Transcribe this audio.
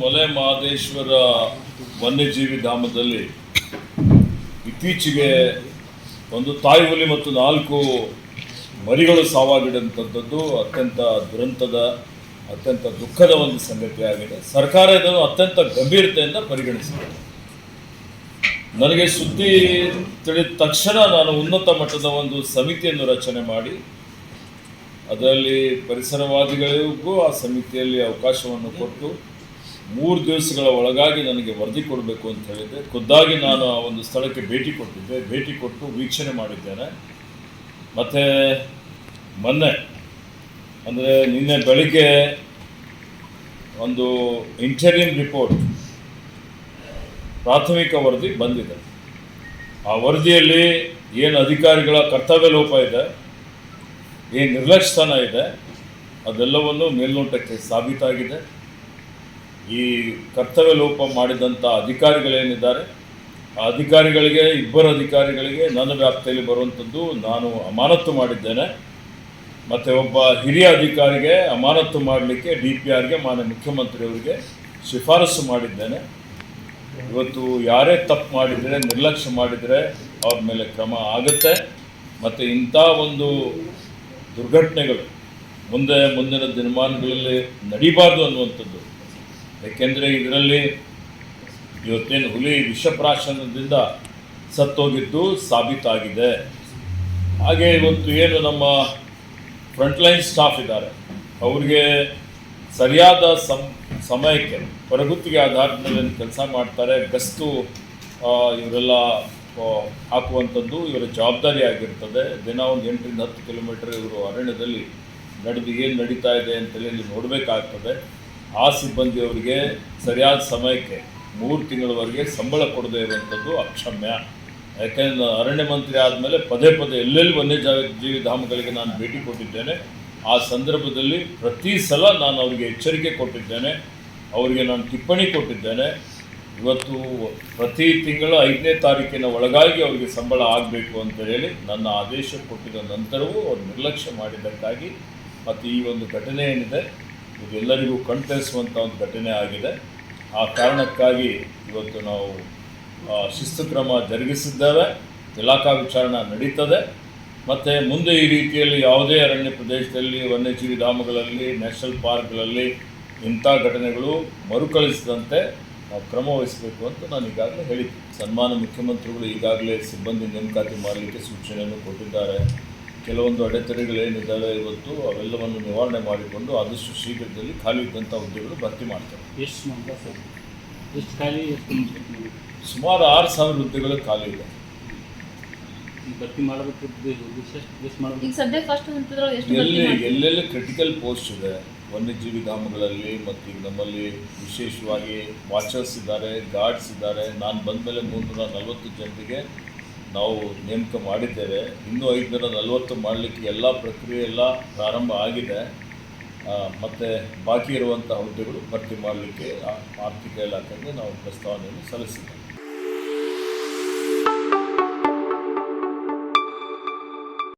ಮಲೆ ಮಹದೇಶ್ವರ ವನ್ಯಜೀವಿ ಧಾಮದಲ್ಲಿ ಇತ್ತೀಚೆಗೆ ಒಂದು ತಾಯಿ ಹುಲಿ ಮತ್ತು ನಾಲ್ಕು ಮರಿಗಳು ಸಾವಾಗಿದಂಥದ್ದು ಅತ್ಯಂತ ದುರಂತದ, ಅತ್ಯಂತ ದುಃಖದ ಒಂದು ಸಂಗತಿಯಾಗಿದೆ ಸರ್ಕಾರ ಇದನ್ನು ಅತ್ಯಂತ ಗಂಭೀರತೆಯಿಂದ ಪರಿಗಣಿಸಿದೆ. ನನಗೆ ಸುದ್ದಿ ತಿಳಿದ ತಕ್ಷಣ ನಾನು ಉನ್ನತ ಮಟ್ಟದ ಒಂದು ಸಮಿತಿಯನ್ನು ರಚನೆ ಮಾಡಿ, ಅದರಲ್ಲಿ ಪರಿಸರವಾದಿಗಳಿಗೂ ಆ ಸಮಿತಿಯಲ್ಲಿ ಅವಕಾಶವನ್ನು ಕೊಟ್ಟು ಮೂರು ದಿವಸಗಳ ಒಳಗಾಗಿ ನನಗೆ ವರದಿ ಕೊಡಬೇಕು ಅಂತ ಹೇಳಿದ್ದೆ. ಖುದ್ದಾಗಿ ನಾನು ಆ ಒಂದು ಸ್ಥಳಕ್ಕೆ ಭೇಟಿ ಕೊಟ್ಟಿದ್ದೆ. ಭೇಟಿ ಕೊಟ್ಟು ವೀಕ್ಷಣೆ ಮಾಡಿದ್ದೇನೆ. ಮತ್ತು ಮೊನ್ನೆ, ಅಂದರೆ ನಿನ್ನೆ ಬೆಳಿಗ್ಗೆ ಒಂದು ಇಂಟರಿಯಂ ರಿಪೋರ್ಟ್ ಪ್ರಾಥಮಿಕ ವರದಿ ಬಂದಿದೆ. ಆ ವರದಿಯಲ್ಲಿ ಏನು ಅಧಿಕಾರಿಗಳ ಕರ್ತವ್ಯ ಲೋಪ ಇದೆ, ಏನು ನಿರ್ಲಕ್ಷ್ಯತನ ಇದೆ, ಅದೆಲ್ಲವನ್ನು ಮೇಲ್ನೋಟಕ್ಕೆ ಸಾಬೀತಾಗಿದೆ. ಈ ಕರ್ತವ್ಯ ಲೋಪ ಮಾಡಿದಂಥ ಅಧಿಕಾರಿಗಳೇನಿದ್ದಾರೆ? ಆ ಅಧಿಕಾರಿಗಳಿಗೆ, ಇಬ್ಬರು ಅಧಿಕಾರಿಗಳಿಗೆ ನನ್ನ ವ್ಯಾಪ್ತಿಯಲ್ಲಿ ಬರುವಂಥದ್ದು ನಾನು ಅಮಾನತ್ತು ಮಾಡಿದ್ದೇನೆ. ಮತ್ತು ಒಬ್ಬ ಹಿರಿಯ ಅಧಿಕಾರಿಗೆ ಅಮಾನತ್ತು ಮಾಡಲಿಕ್ಕೆ ಡಿ ಪಿ ಆರ್ಗೆ ಮಾನ್ಯ ಮುಖ್ಯಮಂತ್ರಿಯವರಿಗೆ ಶಿಫಾರಸು ಮಾಡಿದ್ದೇನೆ. ಇವತ್ತು ಯಾರೇ ತಪ್ಪು ಮಾಡಿದರೆ, ನಿರ್ಲಕ್ಷ್ಯ ಮಾಡಿದರೆ ಅವ್ರ ಮೇಲೆ ಕ್ರಮ ಆಗುತ್ತೆ. ಮತ್ತು ಇಂಥ ಒಂದು ದುರ್ಘಟನೆಗಳು ಮುಂದೆ ಮುಂದಿನ ದಿನಮಾನಗಳಲ್ಲಿ ನಡೀಬಾರ್ದು ಅನ್ನುವಂಥದ್ದು. ಏಕೆಂದರೆ ಇದರಲ್ಲಿ ಇವತ್ತೇನು ಹುಲಿ ವಿಷಪ್ರಾಶನದಿಂದ ಸತ್ತೋಗಿದ್ದು ಸಾಬೀತಾಗಿದೆ. ಹಾಗೆ ಇವತ್ತು ಏನು ನಮ್ಮ ಫ್ರಂಟ್ಲೈನ್ ಸ್ಟಾಫ್ ಇದ್ದಾರೆ. ಅವ್ರಿಗೆ ಸರಿಯಾದ ಸಮ್, ಸಮಯಕ್ಕೆ, ಹೊರಗುತ್ತಿಗೆ ಆಧಾರದ ಮೇಲೆ ಕೆಲಸ ಮಾಡ್ತಾರೆ, ಗಸ್ತು ಇವರೆಲ್ಲ ಹಾಕುವಂಥದ್ದು ಇವರ ಜವಾಬ್ದಾರಿ ಆಗಿರ್ತದೆ. ದಿನ ಒಂದು ಎಂಟರಿಂದ ಹತ್ತು ಕಿಲೋಮೀಟರ್ ಇವರು ಅರಣ್ಯದಲ್ಲಿ ನಡೆದು ಏನು ನಡೀತಾ ಇದೆ ಅಂತೇಳಿ ಇಲ್ಲಿ ನೋಡಬೇಕಾಗ್ತದೆ. ಆ ಸಿಬ್ಬಂದಿಯವರಿಗೆ ಸರಿಯಾದ ಸಮಯಕ್ಕೆ ಮೂರು ತಿಂಗಳವರೆಗೆ ಸಂಬಳ ಕೊಡದೇ ಇರುವಂಥದ್ದು ಅಕ್ಷಮ್ಯ. ಯಾಕೆಂದ್ರೆ ಅರಣ್ಯ ಮಂತ್ರಿ ಆದಮೇಲೆ ಪದೇ ಪದೇ ಎಲ್ಲೆಲ್ಲಿ ವನ್ಯಜೀವಿ ಜೀವಿ ಧಾಮಗಳಿಗೆ ನಾನು ಭೇಟಿ ಕೊಟ್ಟಿದ್ದೇನೆ, ಆ ಸಂದರ್ಭದಲ್ಲಿ ಪ್ರತಿ ಸಲ ನಾನು ಅವರಿಗೆ ಎಚ್ಚರಿಕೆ ಕೊಟ್ಟಿದ್ದೇನೆ, ಅವರಿಗೆ ನಾನು ಟಿಪ್ಪಣಿ ಕೊಟ್ಟಿದ್ದೇನೆ. ಇವತ್ತು ಪ್ರತಿ ತಿಂಗಳ ಐದನೇ ತಾರೀಕಿನ ಒಳಗಾಗಿ ಅವರಿಗೆ ಸಂಬಳ ಆಗಬೇಕು ಅಂತ ಹೇಳಿ ನನ್ನ ಆದೇಶ ಕೊಟ್ಟಿದ ನಂತರವೂ ಅವರು ನಿರ್ಲಕ್ಷ್ಯ ಮಾಡಿದ್ದಕ್ಕಾಗಿ ಮತ್ತು ಈ ಒಂದು ಘಟನೆ ಏನಿದೆ ಇದು ಎಲ್ಲರಿಗೂ ಕಣ್ತರಿಸುವಂಥ ಒಂದು ಘಟನೆ ಆಗಿದೆ. ಆ ಕಾರಣಕ್ಕಾಗಿ ಇವತ್ತು ನಾವು ಶಿಸ್ತು ಕ್ರಮ ಜರುಗಿಸಿದ್ದೇವೆ. ಇಲಾಖಾ ವಿಚಾರಣೆ ನಡೀತದೆ. ಮತ್ತು ಮುಂದೆ ಈ ರೀತಿಯಲ್ಲಿ ಯಾವುದೇ ಅರಣ್ಯ ಪ್ರದೇಶದಲ್ಲಿ, ವನ್ಯಜೀವಿ ಧಾಮಗಳಲ್ಲಿ, ನ್ಯಾಷನಲ್ ಪಾರ್ಕ್ಗಳಲ್ಲಿ ಇಂಥ ಘಟನೆಗಳು ಮರುಕಳಿಸದಂತೆ ನಾವು ಕ್ರಮ ವಹಿಸಬೇಕು ಅಂತ ನಾನು ಈಗಾಗಲೇ ಹೇಳಿದ್ದೆ. ಸನ್ಮಾನ ಮುಖ್ಯಮಂತ್ರಿಗಳು ಈಗಾಗಲೇ ಸಿಬ್ಬಂದಿ ನೇಮಕಾತಿ ಮಾಡಲಿಕ್ಕೆ ಸೂಚನೆಯನ್ನು ಕೊಟ್ಟಿದ್ದಾರೆ. ಕೆಲವೊಂದು ಅಡೆತಡೆಗಳೇನಿದ್ದಾವೆ ಇವತ್ತು ಅವೆಲ್ಲವನ್ನು ನಿವಾರಣೆ ಮಾಡಿಕೊಂಡು ಆದಷ್ಟು ಶೀಘ್ರದಲ್ಲಿ ಖಾಲಿ ಇದ್ದಂಥ ಹುದ್ದೆಗಳು ಭರ್ತಿ ಮಾಡ್ತಾರೆ. ಎಷ್ಟು ಖಾಲಿ ಸುಮಾರು ಆರು ಸಾವಿರ ಹುದ್ದೆಗಳು ಖಾಲಿ ಇದೆ. ಭರ್ತಿ ಮಾಡಬೇಕು ಎಷ್ಟು ಎಷ್ಟು ಮಾಡಬೇಕು. ಈಗ ಸದ್ಯ ಫಸ್ಟ್ ಹಂತದ್ರೊಳಗೆ ಎಷ್ಟು ಭರ್ತಿ ಎಲ್ಲಿ ಎಲ್ಲೆಲ್ಲಿ ಕ್ರಿಟಿಕಲ್ ಪೋಸ್ಟ್ ಇದೆ ವನ್ಯಜೀವಿ ಧಾಮಗಳಲ್ಲಿ ಮತ್ತು ಈಗ ನಮ್ಮಲ್ಲಿ ವಿಶೇಷವಾಗಿ ವಾಚರ್ಸ್ ಇದ್ದಾರೆ ಗಾರ್ಡ್ಸ್ ಇದ್ದಾರೆ. ನಾನು ಬಂದಮೇಲೆ ಮುನ್ನೂರ ನಲವತ್ತು ಜನರಿಗೆ ನಾವು ನೇಮಕ ಮಾಡಿದ್ದೇವೆ. ಇನ್ನೂ ಐದುನೂರ ನಲವತ್ತು ಮಾಡಲಿಕ್ಕೆ ಎಲ್ಲ ಪ್ರಕ್ರಿಯೆ ಎಲ್ಲ ಪ್ರಾರಂಭ ಆಗಿದೆ. ಮತ್ತು ಬಾಕಿ ಇರುವಂಥ ಹುದ್ದೆಗಳು ಭರ್ತಿ ಮಾಡಲಿಕ್ಕೆ ಆರ್ಥಿಕ ಇಲಾಖೆಗೆ ನಾವು ಪ್ರಸ್ತಾವನೆಯನ್ನು ಸಲ್ಲಿಸಿದ್ದೇವೆ.